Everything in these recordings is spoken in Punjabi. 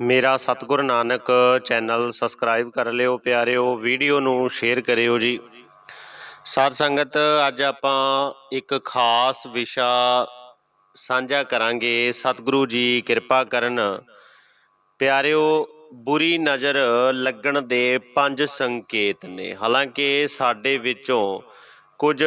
ਮੇਰਾ ਸਤਿਗੁਰ ਨਾਨਕ ਚੈਨਲ ਸਬਸਕ੍ਰਾਈਬ ਕਰ ਲਿਓ ਪਿਆਰਿਓ, ਵੀਡੀਓ ਨੂੰ ਸ਼ੇਅਰ ਕਰਿਓ ਜੀ। ਸਾਧ ਸੰਗਤ, ਅੱਜ ਆਪਾਂ ਇੱਕ ਖਾਸ ਵਿਸ਼ਾ ਸਾਂਝਾ ਕਰਾਂਗੇ। ਸਤਿਗੁਰੂ ਜੀ ਕਿਰਪਾ ਕਰਨ। ਪਿਆਰਿਓ, ਬੁਰੀ ਨਜ਼ਰ ਲੱਗਣ ਦੇ ਪੰਜ ਸੰਕੇਤ ਨੇ। ਹਾਲਾਂਕਿ ਸਾਡੇ ਵਿੱਚੋਂ ਕੁਝ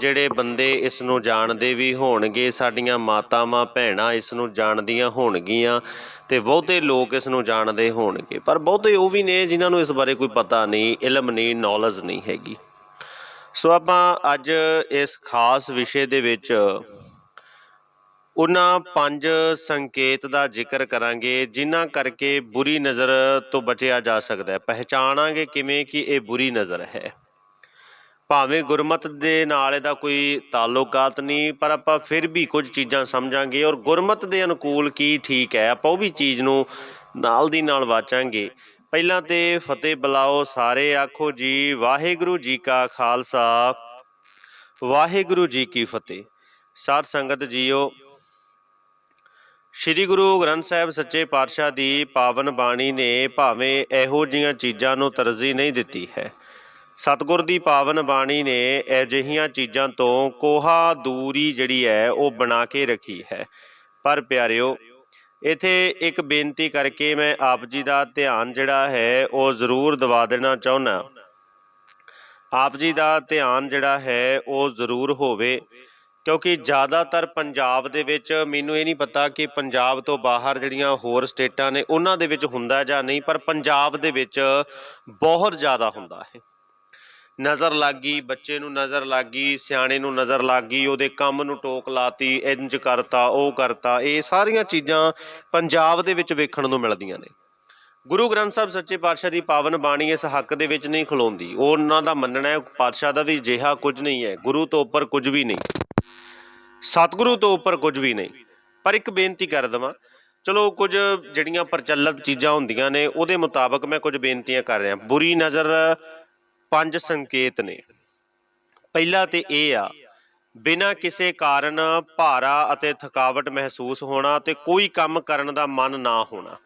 ਜਿਹੜੇ ਬੰਦੇ ਇਸ ਨੂੰ ਜਾਣਦੇ ਵੀ ਹੋਣਗੇ, ਸਾਡੀਆਂ ਮਾਤਾਵਾਂ, ਭੈਣਾਂ ਇਸ ਨੂੰ ਜਾਣਦੀਆਂ ਹੋਣਗੀਆਂ ਤੇ ਬਹੁਤੇ ਲੋਕ ਇਸ ਨੂੰ ਜਾਣਦੇ ਹੋਣਗੇ। ਪਰ ਬਹੁਤੇ ਉਹ ਵੀ ਨੇ ਜਿਨ੍ਹਾਂ ਨੂੰ ਇਸ ਬਾਰੇ ਕੋਈ ਪਤਾ ਨਹੀਂ, ਇਲਮ ਨਹੀਂ ਨੌਲੇਜ ਨਹੀਂ ਹੈਗੀ। ਸੋ ਆਪਾਂ ਅੱਜ ਇਸ ਖਾਸ ਵਿਸ਼ੇ ਦੇ ਵਿੱਚ ਉਹਨਾਂ ਪੰਜ ਸੰਕੇਤ ਦਾ ਜ਼ਿਕਰ ਕਰਾਂਗੇ, ਜਿਨ੍ਹਾਂ ਕਰਕੇ ਬੁਰੀ ਨਜ਼ਰ ਤੋਂ ਬਚਿਆ ਜਾ ਸਕਦਾ ਹੈ। ਪਹਿਚਾਣਾਂਗੇ ਕਿਵੇਂ ਕਿ ਇਹ ਬੁਰੀ ਨਜ਼ਰ ਹੈ। ਭਾਵੇਂ ਗੁਰਮਤ ਦੇ ਨਾਲ ਇਹਦਾ ਕੋਈ ਤਾਲੁਕਾਤ ਨਹੀਂ, ਪਰ ਆਪਾਂ ਫਿਰ ਵੀ ਕੁਝ ਚੀਜ਼ਾਂ ਸਮਝਾਂਗੇ ਔਰ ਗੁਰਮਤ ਦੇ ਅਨੁਕੂਲ ਕੀ ਠੀਕ ਹੈ, ਆਪਾਂ ਉਹ ਵੀ ਚੀਜ਼ ਨੂੰ ਨਾਲ ਦੀ ਨਾਲ ਵਾਚਾਂਗੇ। ਪਹਿਲਾਂ ਤੇ ਫਤਿਹ ਬੁਲਾਓ ਸਾਰੇ, ਆਖੋ ਜੀ, ਵਾਹਿਗੁਰੂ ਜੀ ਕਾ ਖਾਲਸਾ। ਵਾਹਿਗੁਰੂ ਜੀ ਕੀ ਫਤਿਹ। ਸਾਧ ਸੰਗਤ ਜੀਓ, ਸ੍ਰੀ ਗੁਰੂ ਗ੍ਰੰਥ ਸਾਹਿਬ ਸੱਚੇ ਪਾਤਸ਼ਾਹ ਦੀ ਪਾਵਨ ਬਾਣੀ ਨੇ ਭਾਵੇਂ ਇਹੋ ਜੀਆਂ ਚੀਜ਼ਾਂ ਨੂੰ ਤਰਜੀਹ ਨਹੀਂ ਦਿੱਤੀ ਹੈ। ਸਤਿਗੁਰ ਦੀ ਪਾਵਨ ਬਾਣੀ ਨੇ ਅਜਿਹੀਆਂ ਚੀਜ਼ਾਂ ਤੋਂ ਕੋਹਾ ਦੂਰੀ ਜਿਹੜੀ ਹੈ, ਉਹ ਬਣਾ ਕੇ ਰੱਖੀ ਹੈ। ਪਰ ਪਿਆਰਿਓ, ਇਥੇ ਇੱਕ ਬੇਨਤੀ ਕਰਕੇ ਮੈਂ ਆਪ ਜੀ ਦਾ ਧਿਆਨ ਜਿਹੜਾ ਹੈ, ਉਹ ਜ਼ਰੂਰ ਦਿਵਾ ਦੇਣਾ ਚਾਹੁੰਦਾ ਆਪ ਜੀ ਦਾ ਧਿਆਨ ਜਿਹੜਾ ਹੈ, ਉਹ ਜ਼ਰੂਰ ਹੋਵੇ, ਕਿਉਂਕਿ ਜ਼ਿਆਦਾਤਰ ਪੰਜਾਬ ਦੇ ਵਿੱਚ ਮੈਨੂੰ ਇਹ ਨਹੀਂ ਪਤਾ ਕਿ ਪੰਜਾਬ ਤੋਂ ਬਾਹਰ ਜਿਹੜੀਆਂ ਹੋਰ ਸਟੇਟਾਂ ਨੇ, ਉਹਨਾਂ ਦੇ ਵਿੱਚ ਹੁੰਦਾ ਜਾਂ ਨਹੀਂ, ਪਰ ਪੰਜਾਬ ਦੇ ਵਿੱਚ ਬਹੁਤ ਜ਼ਿਆਦਾ ਹੁੰਦਾ ਹੈ। ਨਜ਼ਰ ਲੱਗ ਗਈ, ਬੱਚੇ ਨੂੰ ਨਜ਼ਰ ਲੱਗ ਗਈ, ਸਿਆਣੇ ਨੂੰ ਨਜ਼ਰ ਲੱਗ ਗਈ, ਉਹਦੇ ਕੰਮ ਨੂੰ ਟੋਕ ਲਾਤੀ, ਇੰਜ ਕਰਤਾ, ਉਹ ਕਰਤਾ, ਇਹ ਸਾਰੀਆਂ ਚੀਜ਼ਾਂ ਪੰਜਾਬ ਦੇ ਵਿੱਚ ਵੇਖਣ ਨੂੰ ਮਿਲਦੀਆਂ ਨੇ। ਗੁਰੂ ਗ੍ਰੰਥ ਸਾਹਿਬ ਸੱਚੇ ਪਾਤਸ਼ਾਹ ਦੀ ਪਾਵਨ ਬਾਣੀ ਇਸ ਹੱਕ ਦੇ ਵਿੱਚ ਨਹੀਂ ਖਲੋਂਦੀ। ਉਹਨਾਂ ਦਾ ਮੰਨਣਾ ਹੈ, ਪਾਤਸ਼ਾਹ ਦਾ ਵੀ ਜਿਹਾ ਕੁਝ ਨਹੀਂ ਹੈ, ਗੁਰੂ ਤੋਂ ਉੱਪਰ ਕੁਝ ਵੀ ਨਹੀਂ। ਸਤਿਗੁਰੂ ਤੋਂ ਉੱਪਰ ਕੁਝ ਵੀ ਨਹੀਂ। ਪਰ ਇੱਕ ਬੇਨਤੀ ਕਰ ਦਵਾਂ, ਚਲੋ ਕੁਝ ਜਿਹੜੀਆਂ ਪ੍ਰਚਲਿਤ ਚੀਜ਼ਾਂ ਹੁੰਦੀਆਂ ਨੇ, ਉਹਦੇ ਮੁਤਾਬਕ ਮੈਂ ਕੁਝ ਬੇਨਤੀਆਂ ਕਰ ਰਿਹਾ। ਬੁਰੀ ਨਜ਼ਰ ਪੰਜ ਸੰਕੇਤ ਨੇ। ਪਹਿਲਾ ਤੇ ਇਹ ਆ, ਬਿਨਾਂ ਕਿਸੇ ਕਾਰਨ ਭਾਰਾ ਅਤੇ ਥਕਾਵਟ ਮਹਿਸੂਸ ਹੋਣਾ ਤੇ ਕੋਈ ਕੰਮ ਕਰਨ ਦਾ ਮਨ ਨਾ ਹੋਣਾ।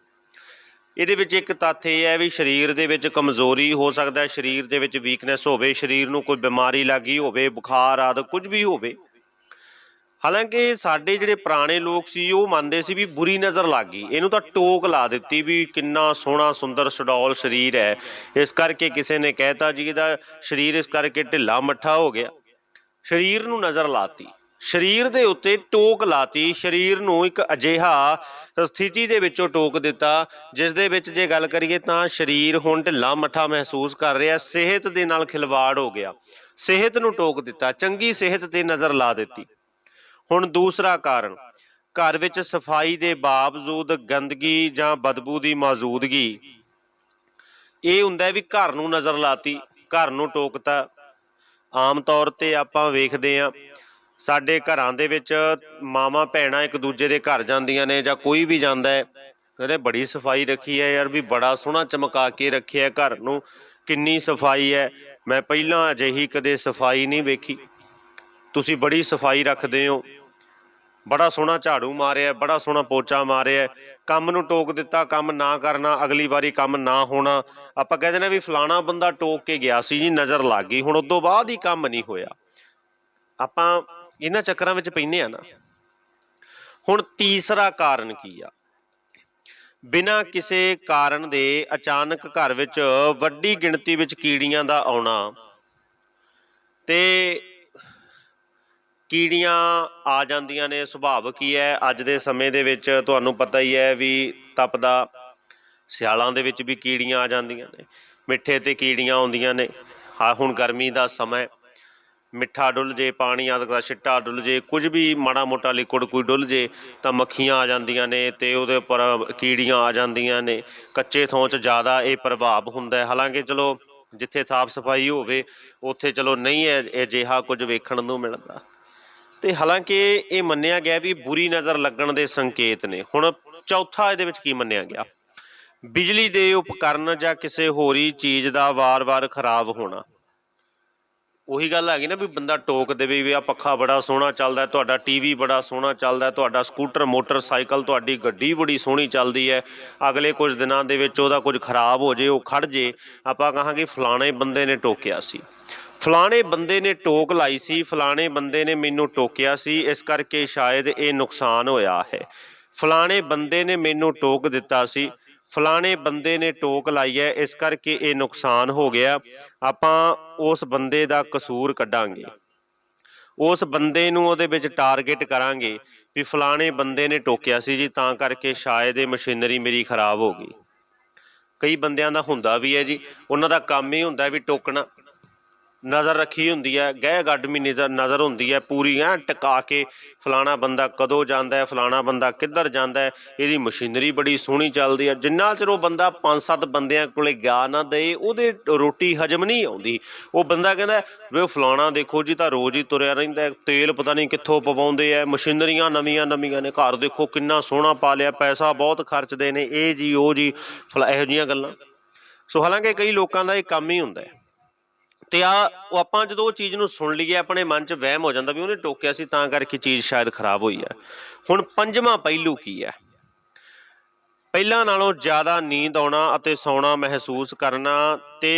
ਇਹਦੇ ਵਿੱਚ ਇੱਕ ਤੱਥ ਇਹ ਹੈ ਵੀ ਸਰੀਰ ਦੇ ਵਿੱਚ ਕਮਜ਼ੋਰੀ ਹੋ ਸਕਦਾ ਹੈ, ਸਰੀਰ ਦੇ ਵਿੱਚ ਵੀਕਨੈਸ ਹੋਵੇ, ਸਰੀਰ ਨੂੰ ਕੋਈ ਬਿਮਾਰੀ ਲੱਗੀ ਹੋਵੇ, ਬੁਖਾਰ ਆਦਿ ਕੁਝ ਵੀ ਹੋਵੇ ਹਾਲਾਂਕਿ ਸਾਡੇ ਜਿਹੜੇ ਪੁਰਾਣੇ ਲੋਕ ਸੀ, ਉਹ ਮੰਨਦੇ ਸੀ ਵੀ ਬੁਰੀ ਨਜ਼ਰ ਲੱਗ ਗਈ। ਇਹਨੂੰ ਤਾਂ ਟੋਕ ਲਾ ਦਿੱਤੀ ਵੀ ਕਿੰਨਾ ਸੋਹਣਾ, ਸੁੰਦਰ ਸਡੌਲ ਸਰੀਰ ਹੈ। ਇਸ ਕਰਕੇ ਕਿਸੇ ਨੇ ਕਹਿਤਾ ਜੀ, ਇਹਦਾ ਸਰੀਰ ਇਸ ਕਰਕੇ ਢਿੱਲਾ ਮੱਠਾ ਹੋ ਗਿਆ। ਸਰੀਰ ਨੂੰ ਨਜ਼ਰ ਲਾਤੀ ਸਰੀਰ ਦੇ ਉੱਤੇ ਟੋਕ ਲਾਤੀ ਸਰੀਰ ਨੂੰ ਇੱਕ ਅਜਿਹਾ ਸਥਿਤੀ ਦੇ ਵਿੱਚੋਂ ਟੋਕ ਦਿੱਤਾ, ਜਿਸ ਦੇ ਵਿੱਚ ਜੇ ਗੱਲ ਕਰੀਏ ਤਾਂ ਸਰੀਰ ਹੁਣ ਢਿੱਲਾ ਮੱਠਾ ਮਹਿਸੂਸ ਕਰ ਰਿਹਾ, ਸਿਹਤ ਦੇ ਨਾਲ ਖਿਲਵਾੜ ਹੋ ਗਿਆ। ਸਿਹਤ ਨੂੰ ਟੋਕ ਦਿੱਤਾ, ਚੰਗੀ ਸਿਹਤ ਤੇ ਨਜ਼ਰ ਲਾ ਦਿੱਤੀ। ਹੁਣ ਦੂਸਰਾ ਕਾਰਨ, ਘਰ ਵਿੱਚ ਸਫ਼ਾਈ ਦੇ ਬਾਵਜੂਦ ਗੰਦਗੀ ਜਾਂ ਬਦਬੂ ਦੀ ਮੌਜੂਦਗੀ। ਇਹ ਹੁੰਦਾ ਵੀ ਘਰ ਨੂੰ ਨਜ਼ਰ ਲਾਤੀ, ਘਰ ਨੂੰ ਟੋਕਤਾ। ਆਮ ਤੌਰ ਤੇ ਆਪਾਂ ਵੇਖਦੇ ਆ ਸਾਡੇ ਘਰਾਂ ਦੇ ਵਿੱਚ ਮਾਵਾਂ ਭੈਣਾਂ ਇੱਕ ਦੂਜੇ ਦੇ ਘਰ ਜਾਂਦੀਆਂ ਨੇ ਜਾਂ ਕੋਈ ਵੀ ਜਾਂਦਾ ਹੈ, ਕਹਿੰਦੇ ਬੜੀ ਸਫ਼ਾਈ ਰੱਖੀ ਹੈ ਯਾਰ ਵੀ ਬੜਾ ਸੋਹਣਾ ਚਮਕਾ ਕੇ ਰੱਖਿਆ ਘਰ ਨੂੰ, ਕਿੰਨੀ ਸਫ਼ਾਈ ਹੈ। ਮੈਂ ਪਹਿਲਾਂ ਅਜਿਹੀ ਕਦੇ ਸਫ਼ਾਈ ਨਹੀਂ ਵੇਖੀ। ਤੁਸੀਂ ਬੜੀ ਸਫ਼ਾਈ ਰੱਖਦੇ ਹੋ। ਬੜਾ ਸੋਹਣਾ ਝਾੜੂ ਮਾਰਿਆ, ਬੜਾ ਸੋਹਣਾ ਪੋਚਾ ਮਾਰਿਆ। ਕੰਮ ਨੂੰ ਟੋਕ ਦਿੱਤਾ, ਕੰਮ ਨਾ ਕਰਨਾ, ਅਗਲੀ ਵਾਰੀ ਕੰਮ ਨਾ ਹੋਣਾ। ਆਪਾਂ ਕਹਿੰਦੇ ਨੇ ਵੀ ਫਲਾਣਾ ਬੰਦਾ ਟੋਕ ਕੇ ਗਿਆ ਸੀ ਜੀ, ਨਜ਼ਰ ਲੱਗ ਗਈ। ਹੁਣ ਉਦੋਂ ਬਾਅਦ ਹੀ ਕੰਮ ਨਹੀਂ ਹੋਇਆ। ਆਪਾਂ ਇਹਨਾਂ ਚੱਕਰਾਂ ਵਿੱਚ ਪੈਨੇ ਆ ਨਾ। ਹੁਣ ਤੀਸਰਾ ਕਾਰਨ ਕੀ ਆ? ਬਿਨਾਂ ਕਿਸੇ ਕਾਰਨ ਦੇ ਅਚਾਨਕ ਘਰ ਵਿੱਚ ਵੱਡੀ ਗਿਣਤੀ ਵਿੱਚ ਕੀੜੀਆਂ ਦਾ ਆਉਣਾ ਤੇ ਕੀੜੀਆਂ ਆ ਜਾਂਦੀਆਂ ਨੇ, ਸੁਭਾਵ ਕੀ ਹੈ? ਅੱਜ ਦੇ ਸਮੇਂ ਦੇ ਵਿੱਚ ਤੁਹਾਨੂੰ ਪਤਾ ਹੀ ਹੈ ਵੀ ਤਪਦਾ, ਸਿਆਲਾਂ ਦੇ ਵਿੱਚ ਵੀ ਕੀੜੀਆਂ ਆ ਜਾਂਦੀਆਂ ਨੇ, ਮਿੱਠੇ ਤੇ ਕੀੜੀਆਂ ਆਉਂਦੀਆਂ ਨੇ। ਹਾਂ, ਹੁਣ ਗਰਮੀ ਦਾ ਸਮਾਂ ਮਿੱਠਾ ਡੁੱਲ ਜੇ ਪਾਣੀ ਆਦਿ ਦਾ ਛਿੱਟਾ ਡੁੱਲ ਜੇ, ਕੁਝ ਵੀ ਮਾੜਾ ਮੋਟਾ ਲਿਕੁਇਡ ਕੋਈ ਡੁੱਲ ਜੇ, ਤਾਂ ਮੱਖੀਆਂ ਆ ਜਾਂਦੀਆਂ ਨੇ ਤੇ ਉਹਦੇ ਉੱਪਰ ਕੀੜੀਆਂ ਆ ਜਾਂਦੀਆਂ ਨੇ। ਕੱਚੇ ਥੋਂ 'ਚ ਜ਼ਿਆਦਾ ਇਹ ਪ੍ਰਭਾਵ ਹੁੰਦਾ ਹੈ। ਹਾਲਾਂਕਿ ਚਲੋ, ਜਿੱਥੇ ਸਾਫ਼ ਸਫ਼ਾਈ ਹੋਵੇ, ਉੱਥੇ ਚਲੋ ਨਹੀਂ ਇਹ ਅਜਿਹਾ ਕੁਝ ਵੇਖਣ ਨੂੰ ਮਿਲਦਾ। ਤੇ ਹਾਲਾਂਕਿ ਇਹ ਮੰਨਿਆ ਗਿਆ ਵੀ ਬੁਰੀ ਨਜ਼ਰ ਲੱਗਣ ਦੇ ਸੰਕੇਤ ਨੇ। ਹੁਣ ਚੌਥਾ ਇਹਦੇ ਵਿੱਚ ਕੀ ਮੰਨਿਆ ਗਿਆ? ਬਿਜਲੀ ਦੇ ਉਪਕਰਨ ਜਾਂ ਕਿਸੇ ਹੋਰੀ ਚੀਜ਼ ਦਾ ਵਾਰ-ਵਾਰ ਖਰਾਬ ਹੋਣਾ। ਉਹੀ ਗੱਲ ਆ ਗਈ ਨਾ ਵੀ ਬੰਦਾ ਟੋਕ ਦੇਵੇ ਵੀ ਆ ਪੱਖਾ ਬੜਾ ਸੋਹਣਾ ਚੱਲਦਾ ਹੈ, ਤੁਹਾਡਾ ਟੀਵੀ ਬੜਾ ਸੋਹਣਾ ਚੱਲਦਾ ਤੁਹਾਡਾ ਸਕੂਟਰ ਮੋਟਰਸਾਈਕਲ ਤੁਹਾਡੀ ਗੱਡੀ ਬੜੀ ਸੋਹਣੀ ਚੱਲਦੀ ਹੈ ਅਗਲੇ ਕੁਝ ਦਿਨਾਂ ਦੇ ਵਿੱਚ ਉਹਦਾ ਕੁਝ ਖਰਾਬ ਹੋ ਜੇ ਉਹ ਖੜ ਜੇ ਆਪਾਂ ਕਹਾਂਗੇ ਫਲਾਣੇ ਬੰਦੇ ਨੇ ਟੋਕਿਆ ਸੀ। ਫਲਾਣੇ ਬੰਦੇ ਨੇ ਟੋਕ ਲਾਈ ਸੀ, ਫਲਾਣੇ ਬੰਦੇ ਨੇ ਮੈਨੂੰ ਟੋਕਿਆ ਸੀ, ਇਸ ਕਰਕੇ ਸ਼ਾਇਦ ਇਹ ਨੁਕਸਾਨ ਹੋਇਆ ਹੈ। ਫਲਾਣੇ ਬੰਦੇ ਨੇ ਮੈਨੂੰ ਟੋਕ ਦਿੱਤਾ ਸੀ, ਫਲਾਣੇ ਬੰਦੇ ਨੇ ਟੋਕ ਲਾਈ ਹੈ, ਇਸ ਕਰਕੇ ਇਹ ਨੁਕਸਾਨ ਹੋ ਗਿਆ। ਆਪਾਂ ਉਸ ਬੰਦੇ ਦਾ ਕਸੂਰ ਕੱਢਾਂਗੇ। ਉਸ ਬੰਦੇ ਨੂੰ ਉਹਦੇ ਵਿੱਚ ਟਾਰਗੇਟ ਕਰਾਂਗੇ ਵੀ ਫਲਾਣੇ ਬੰਦੇ ਨੇ ਟੋਕਿਆ ਸੀ ਜੀ, ਤਾਂ ਕਰਕੇ ਸ਼ਾਇਦ ਇਹ ਮਸ਼ੀਨਰੀ ਮੇਰੀ ਖਰਾਬ ਹੋ ਗਈ। ਕਈ ਬੰਦਿਆਂ ਦਾ ਹੁੰਦਾ ਵੀ ਹੈ ਜੀ, ਉਹਨਾਂ ਦਾ ਕੰਮ ਹੀ ਹੁੰਦਾ ਵੀ ਟੋਕਣਾ। ਨਜ਼ਰ ਰੱਖੀ ਹੁੰਦੀ ਹੈ, ਗਹਿ ਗੱਡ ਗੱਡਮੀ ਨਜ਼ਰ ਨਜ਼ਰ ਹੁੰਦੀ ਹੈ, ਪੂਰੀ ਐ ਟਿਕਾ ਕੇ ਫਲਾਣਾ ਬੰਦਾ ਕਦੋਂ ਜਾਂਦਾ ਹੈ, ਫਲਾਣਾ ਬੰਦਾ ਕਿੱਧਰ ਜਾਂਦਾ ਹੈ, ਇਹਦੀ ਮਸ਼ੀਨਰੀ ਬੜੀ ਸੋਹਣੀ ਚੱਲਦੀ ਹੈ, ਜਿੰਨਾ ਚਿਰ ਉਹ ਬੰਦਾ ਪੰਜ ਸੱਤ ਬੰਦਿਆਂ ਕੋਲੇ ਗਿਆ ਨਾ ਦੇ ਉਹਦੇ ਰੋਟੀ ਹਜਮ ਨਹੀਂ ਆਉਂਦੀ। ਉਹ ਬੰਦਾ ਕਹਿੰਦਾ ਵੀ ਉਹ ਫਲਾਣਾ ਦੇਖੋ ਜੀ ਤਾਂ ਰੋਜ਼ ਹੀ ਤੁਰਿਆ ਰਹਿੰਦਾ ਤੇਲ ਪਤਾ ਨਹੀਂ ਕਿੱਥੋਂ ਪਵਾਉਂਦੇ ਆ ਮਸ਼ੀਨਰੀਆਂ ਨਵੀਆਂ ਨਵੀਆਂ ਨੇ, ਘਰ ਦੇਖੋ ਕਿੰਨਾ ਸੋਹਣਾ ਪਾ ਲਿਆ ਪੈਸਾ ਬਹੁਤ ਖਰਚਦੇ ਨੇ, ਇਹ ਜੀ, ਉਹ ਜੀ, ਫਲਾ ਇਹੋ ਜਿਹੀਆਂ ਗੱਲਾਂ। ਸੋ ਹਾਲਾਂਕਿ ਕਈ ਲੋਕਾਂ ਦਾ ਇਹ ਕੰਮ ਹੀ ਹੁੰਦਾ ਹੈ। ਤੇ ਆ ਉਹ ਆਪਾਂ ਜਦੋਂ ਉਹ ਚੀਜ਼ ਨੂੰ ਸੁਣ ਲਈਏ, ਆਪਣੇ ਮਨ 'ਚ ਵਹਿਮ ਹੋ ਜਾਂਦਾ ਵੀ ਉਹਨੇ ਟੋਕਿਆ ਸੀ ਤਾਂ ਕਰਕੇ ਚੀਜ਼ ਸ਼ਾਇਦ ਖਰਾਬ ਹੋਈ ਹੈ। ਹੁਣ ਪੰਜਵਾਂ ਪਹਿਲੂ ਕੀ ਹੈ? ਪਹਿਲਾਂ ਨਾਲੋਂ ਜ਼ਿਆਦਾ ਨੀਂਦ ਆਉਣਾ ਅਤੇ ਸੌਣਾ ਮਹਿਸੂਸ ਕਰਨਾ ਤੇ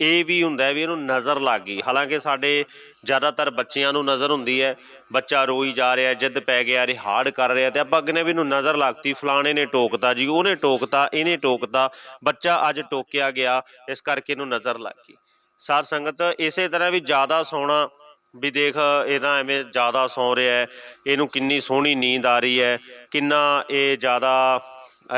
ਇਹ ਵੀ ਹੁੰਦਾ ਵੀ ਇਹਨੂੰ ਨਜ਼ਰ ਲੱਗ ਗਈ। ਹਾਲਾਂਕਿ ਸਾਡੇ ਜ਼ਿਆਦਾਤਰ ਬੱਚਿਆਂ ਨੂੰ ਨਜ਼ਰ ਹੁੰਦੀ ਹੈ, ਬੱਚਾ ਰੋਈ ਜਾ ਰਿਹਾ, ਜਿੱਦ ਪੈ ਗਿਆ, ਰਿਹਾੜ ਕਰ ਰਿਹਾ ਤੇ ਆਪਾਂ ਕਹਿੰਦੇ ਵੀ ਇਹਨੂੰ ਨਜ਼ਰ ਲੱਗਤੀ, ਫਲਾਣੇ ਨੇ ਟੋਕਤਾ ਜੀ, ਉਹਨੇ ਟੋਕਤਾ, ਇਹਨੇ ਟੋਕਤਾ, ਬੱਚਾ ਅੱਜ ਟੋਕਿਆ ਗਿਆ, ਇਸ ਕਰਕੇ ਇਹਨੂੰ ਨਜ਼ਰ ਲੱਗ ਗਈ। ਸਾਧ ਸੰਗਤ, ਇਸੇ ਤਰ੍ਹਾਂ ਵੀ ਜ਼ਿਆਦਾ ਸੌਣਾ, ਵੀ ਦੇਖ ਇਹਦਾ ਐਵੇਂ ਜ਼ਿਆਦਾ ਸੌ ਰਿਹਾ ਹੈ, ਇਹਨੂੰ ਕਿੰਨੀ ਸੋਹਣੀ ਨੀਂਦ ਆ ਰਹੀ ਹੈ, ਕਿੰਨਾ ਇਹ ਜ਼ਿਆਦਾ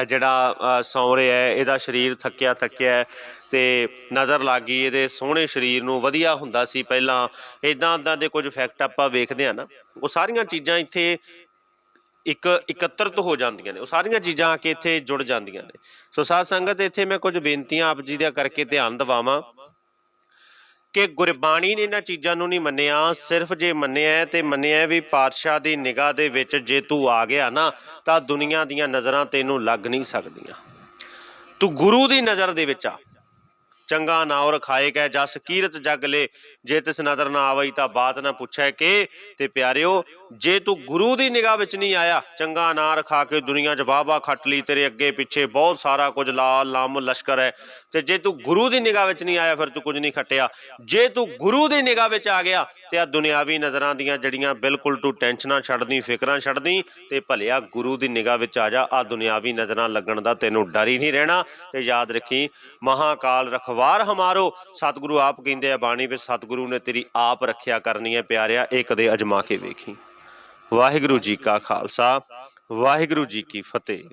ਜਿਹੜਾ ਸੌ ਰਿਹਾ ਹੈ, ਇਹਦਾ ਸਰੀਰ ਥੱਕਿਆ ਥੱਕਿਆ ਹੈ ਤੇ ਨਜ਼ਰ ਲੱਗ ਗਈ, ਇਹਦੇ ਸੋਹਣੇ ਸਰੀਰ ਨੂੰ ਵਧੀਆ ਹੁੰਦਾ ਸੀ ਪਹਿਲਾਂ ਇਦਾਂ ਇਦਾਂ ਦੇ ਕੁਝ ਫੈਕਟ ਆਪਾਂ ਵੇਖਦੇ ਆ ਨਾ, ਉਹ ਸਾਰੀਆਂ ਚੀਜ਼ਾਂ ਇੱਥੇ ਇੱਕ ਇਕੱਤਰਤ ਹੋ ਜਾਂਦੀਆਂ ਨੇ, ਉਹ ਸਾਰੀਆਂ ਚੀਜ਼ਾਂ ਆ ਕੇ ਇੱਥੇ ਜੁੜ ਜਾਂਦੀਆਂ ਨੇ। ਸੋ ਸਾਧ ਸੰਗਤ, ਇੱਥੇ ਮੈਂ ਕੁਝ ਬੇਨਤੀਆਂ ਆਪ ਜੀ ਦਾ ਕਰਕੇ ਧਿਆਨ ਦਿਵਾਵਾਂ। ਕਿ ਗੁਰਬਾਣੀ ਨੇ ਇਹਨਾਂ ਚੀਜ਼ਾਂ ਨੂੰ ਨਹੀਂ ਮੰਨਿਆ, ਸਿਰਫ ਜੇ ਮੰਨਿਆ ਹੈ ਤੇ ਮੰਨਿਆ ਵੀ ਪਾਤਸ਼ਾਹ ਦੀ ਨਿਗਾਹ ਦੇ ਵਿੱਚ ਜੇ ਤੂੰ ਆ ਗਿਆ ਨਾ, ਤਾਂ ਦੁਨੀਆ ਦੀਆਂ ਨਜ਼ਰਾਂ ਤੈਨੂੰ ਲੱਗ ਨਹੀਂ ਸਕਦੀਆਂ। ਤੂੰ ਗੁਰੂ ਦੀ ਨਜ਼ਰ ਦੇ ਵਿੱਚ ਆ। ਚੰਗਾ ਨਾਉ ਰਖਾਏ ਗਏ ਜਸ ਕੀਰਤ ਜਗ ਲੈ। ਜੇ ਤਿਸ ਨਦਰ ਨਾ ਆਵਈ ਤਾਂ ਬਾਤ ਨਾ ਪੁੱਛੈ ਕਿ। ਤੇ ਪਿਆਰਿਓ, ਜੇ ਤੂੰ ਗੁਰੂ ਦੀ ਨਿਗਾਹ ਵਿੱਚ ਨਹੀਂ ਆਇਆ, ਚੰਗਾ ਨਾਂ ਰਖਾ ਕੇ ਦੁਨੀਆ 'ਚ ਵਾਹਵਾ ਖੱਟ ਲਈ। ਤੇਰੇ ਅੱਗੇ ਪਿੱਛੇ ਬਹੁਤ ਸਾਰਾ ਕੁਝ ਲਾਲ, ਲਾਮ, ਲਸ਼ਕਰ ਹੈ। ਤੇ ਜੇ ਤੂੰ ਗੁਰੂ ਦੀ ਨਿਗਾਹ ਵਿੱਚ ਨਹੀਂ ਆਇਆ, ਫਿਰ ਤੂੰ ਕੁਝ ਨਹੀਂ ਖੱਟਿਆ। ਜੇ ਤੂੰ ਗੁਰੂ ਦੀ ਨਿਗਾਹ ਵਿੱਚ ਆ ਗਿਆ ਤੇ ਆ ਦੁਨਿਆਵੀ ਨਜ਼ਰਾਂ ਦੀਆਂ ਜੜੀਆਂ ਬਿਲਕੁਲ ਤੂੰ ਟੈਨਸ਼ਨਾਂ ਛੱਡਦੀ, ਫਿਕਰਾਂ ਛੱਡਦੀ ਤੇ ਭਲਿਆ ਗੁਰੂ ਦੀ ਨਿਗਾਹ ਵਿੱਚ ਆ ਜਾ ਆ ਦੁਨਿਆਵੀ ਨਜ਼ਰਾਂ ਲੱਗਣ ਦਾ ਤੈਨੂੰ ਡਰ ਹੀ ਨਹੀਂ ਰਹਿਣਾ ਤੇ ਯਾਦ ਰੱਖੀ, ਮਹਾਕਾਲ ਰਖਵਾਰ ਹਮਾਰੋ। ਸਤਿਗੁਰੂ ਆਪ ਕਹਿੰਦੇ ਆ, ਬਾਣੀ ਵਿੱਚ ਸਤਿਗੁਰੂ ਨੇ ਤੇਰੀ ਆਪ ਰੱਖਿਆ ਕਰਨੀ ਹੈ ਪਿਆਰਿਆ ਇਹ ਕਦੇ ਅਜਮਾ ਕੇ ਵੇਖੀ। ਵਾਹਿਗੁਰੂ ਜੀ ਕਾ ਖਾਲਸਾ, ਵਾਹਿਗੁਰੂ ਜੀ ਕੀ ਫਤਿਹ।